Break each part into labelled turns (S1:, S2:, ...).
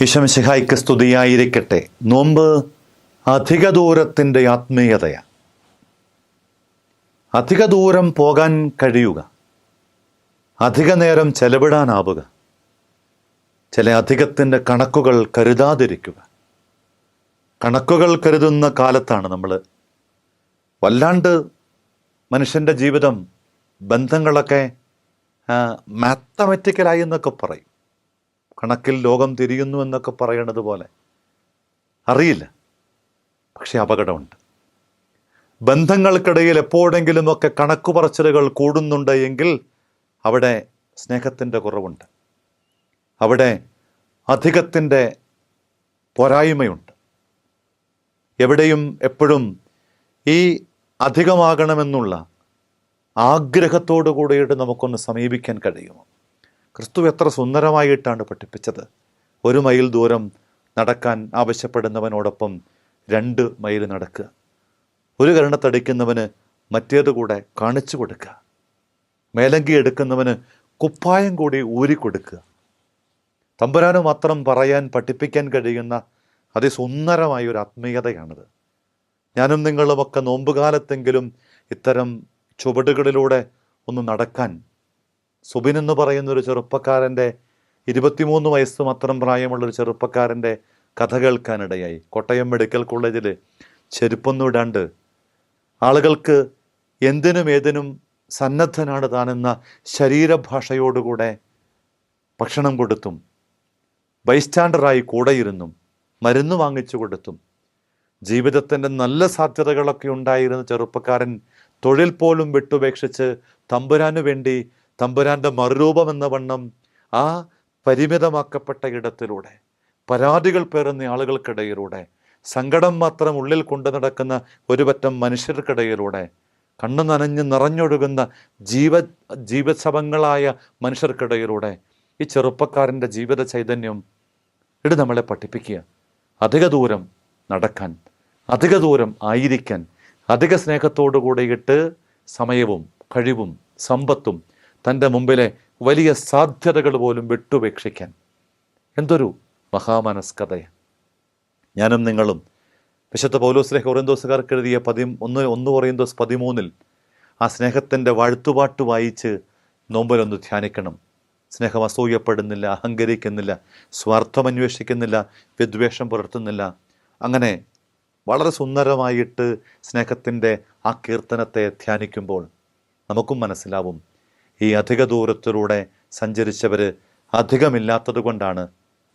S1: ഈശംശിഹായ്ക്ക് സ്തുതിയായിരിക്കട്ടെ നോമ്പ് അധിക ദൂരത്തിന്റെ ആത്മീയതയാണ് അധിക ദൂരം പോകാൻ കഴിയുക. അധിക നേരം ചെലവിടാനാവുക. ചില അധികത്തിന്റെ കണക്കുകൾ കരുതാതിരിക്കുക. കണക്കുകൾ കരുതുന്ന കാലത്താണ് നമ്മൾ വല്ലാണ്ട് മനുഷ്യന്റെ ജീവിതം ബന്ധങ്ങളൊക്കെ മാത്തമെറ്റിക്കലായി എന്നൊക്കെ പറയും. കണക്കിൽ ലോകം തിരിയുന്നു എന്നൊക്കെ പറയണത് പോലെ. അറിയില്ല. പക്ഷെ അപകടമുണ്ട്. ബന്ധങ്ങൾക്കിടയിൽ എപ്പോഴെങ്കിലുമൊക്കെ കണക്കു പറച്ചിലുകൾ കൂടുന്നുണ്ട് എങ്കിൽ അവിടെ സ്നേഹത്തിന്റെ കുറവുണ്ട്. അവിടെ അധികത്തിന്റെ പോരായ്മയുണ്ട്. എവിടെയും എപ്പോഴും ഈ അധികമാകണമെന്നുള്ള ആഗ്രഹത്തോടു കൂടിയിട്ട് നമുക്കൊന്ന് സമീപിക്കാൻ കഴിയുമോ? ക്രിസ്തു എത്ര സുന്ദരമായിട്ടാണ് പഠിപ്പിച്ചത്. ഒരു മൈൽ ദൂരം നടക്കാൻ ആവശ്യപ്പെടുന്നവനോടൊപ്പം രണ്ട് മൈൽ നടക്കുക. ഒരു കരണത്തടിക്കുന്നവന് മറ്റേത് കൂടെ കാണിച്ചു കൊടുക്കുക. മേലങ്കി എടുക്കുന്നവന് കുപ്പായം കൂടി ഊരിക്കൊടുക്കുക തമ്പുരാന് മാത്രം പറയാൻ പഠിപ്പിക്കാൻ കഴിയുന്ന അതിസുന്ദരമായ ഒരു ആത്മീയതയാണിത്. ഞാനും നിങ്ങളുമൊക്കെ നോമ്പുകാലത്തെങ്കിലും ഇത്തരം ചുവടുകളിലൂടെ ഒന്ന് നടക്കാൻ സുബിൻ എന്ന് പറയുന്ന ഒരു ചെറുപ്പക്കാരന്റെ ഇരുപത്തിമൂന്ന് വയസ്സ് മാത്രം പ്രായമുള്ളൊരു ചെറുപ്പക്കാരന്റെ കഥ കേൾക്കാനിടയായി. കോട്ടയം മെഡിക്കൽ കോളേജിൽ ചെരുപ്പൊന്നും ഇടാണ്ട് ആളുകൾക്ക് എന്തിനും ഏതിനും സന്നദ്ധനാണ് താനെന്ന ശരീരഭാഷയോടുകൂടെ ഭക്ഷണം കൊടുത്തും ബൈസ്റ്റാൻഡറായി കൂടെയിരുന്നും മരുന്ന് വാങ്ങിച്ചു കൊടുത്തും ജീവിതത്തിന്റെ നല്ല സാധ്യതകളൊക്കെ ഉണ്ടായിരുന്ന ചെറുപ്പക്കാരൻ തൊഴിൽ പോലും വിട്ടുപേക്ഷിച്ച് തമ്പുരാനു വേണ്ടി തമ്പുരാന്റെ മറുരൂപം എന്ന വണ്ണം ആ പരിമിതമാക്കപ്പെട്ട ഇടത്തിലൂടെ പരാതികൾ പേറുന്ന ആളുകൾക്കിടയിലൂടെ സങ്കടം മാത്രം ഉള്ളിൽ കൊണ്ടു നടക്കുന്ന ഒരു പറ്റം മനുഷ്യർക്കിടയിലൂടെ കണ്ണു നനഞ്ഞ് നിറഞ്ഞൊഴുകുന്ന ജീവ ജീവശവങ്ങളായ മനുഷ്യർക്കിടയിലൂടെ ഈ ചെറുപ്പക്കാരന്റെ ജീവിത ചൈതന്യം ഇത് നമ്മളെ പഠിപ്പിക്കുക. അധിക ദൂരം നടക്കാൻ അധിക ദൂരം ആയിരിക്കാൻ അധിക സ്നേഹത്തോടു കൂടിയിട്ട് സമയവും കഴിവും സമ്പത്തും തന്റെ മുമ്പിലെ വലിയ സാധ്യതകൾ പോലും വിട്ടുപേക്ഷിക്കാൻ. എന്തൊരു മഹാമനസ്കഥയാണ് ഞാനും നിങ്ങളും വിശുദ്ധ പൗലോസ്ലേഹ ഒറിയന്തോസുകാർക്ക് എഴുതിയ പതി ഒന്ന് ഒന്ന് ഒറിയന്തോസ് പതിമൂന്നിൽ ആ സ്നേഹത്തിന്റെ വാഴ്ത്തുപാട്ട് വായിച്ച് നോമ്പലൊന്ന് ധ്യാനിക്കണം. സ്നേഹം അസൂയപ്പെടുന്നില്ല അഹങ്കരിക്കുന്നില്ല സ്വാർത്ഥമന്വേഷിക്കുന്നില്ല വിദ്വേഷം പുലർത്തുന്നില്ല. അങ്ങനെ വളരെ സുന്ദരമായിട്ട് സ്നേഹത്തിന്റെ ആ കീർത്തനത്തെ ധ്യാനിക്കുമ്പോൾ നമുക്കും മനസ്സിലാവും ഈ അധിക ദൂരത്തിലൂടെ സഞ്ചരിച്ചവർ അധികമില്ലാത്തത് കൊണ്ടാണ്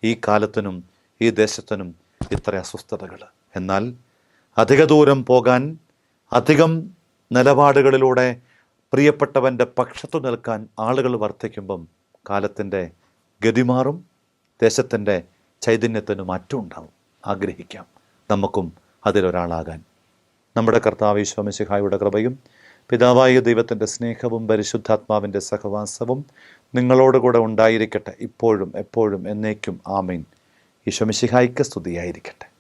S1: ഈ കാലത്തിനും ഈ ദേശത്തിനും ഇത്ര അസ്വസ്ഥതകൾ. എന്നാൽ അധിക ദൂരം പോകാൻ അധികം നിലപാടുകളിലൂടെ പ്രിയപ്പെട്ടവന്റെ പക്ഷത്തു നിൽക്കാൻ ആളുകൾ വർദ്ധിക്കുമ്പം കാലത്തിന്റെ ഗതിമാറും ദേശത്തിന്റെ ചൈതന്യത്തിന് മാറ്റം ഉണ്ടാവും. ആഗ്രഹിക്കാം നമുക്കും അതിലൊരാളാകാൻ. നമ്മുടെ കർത്താവ് ഈശ്വമിശിഹായുടെ കൃപയും പിതാവായ ദൈവത്തിന്റെ സ്നേഹവും പരിശുദ്ധാത്മാവിന്റെ സഹവാസവും നിങ്ങളോടുകൂടെ ഉണ്ടായിരിക്കട്ടെ ഇപ്പോഴും എപ്പോഴും എന്നേക്കും. ആമീൻ. ഈശ്വമിശിഹായ്ക്ക് സ്തുതിയായിരിക്കട്ടെ.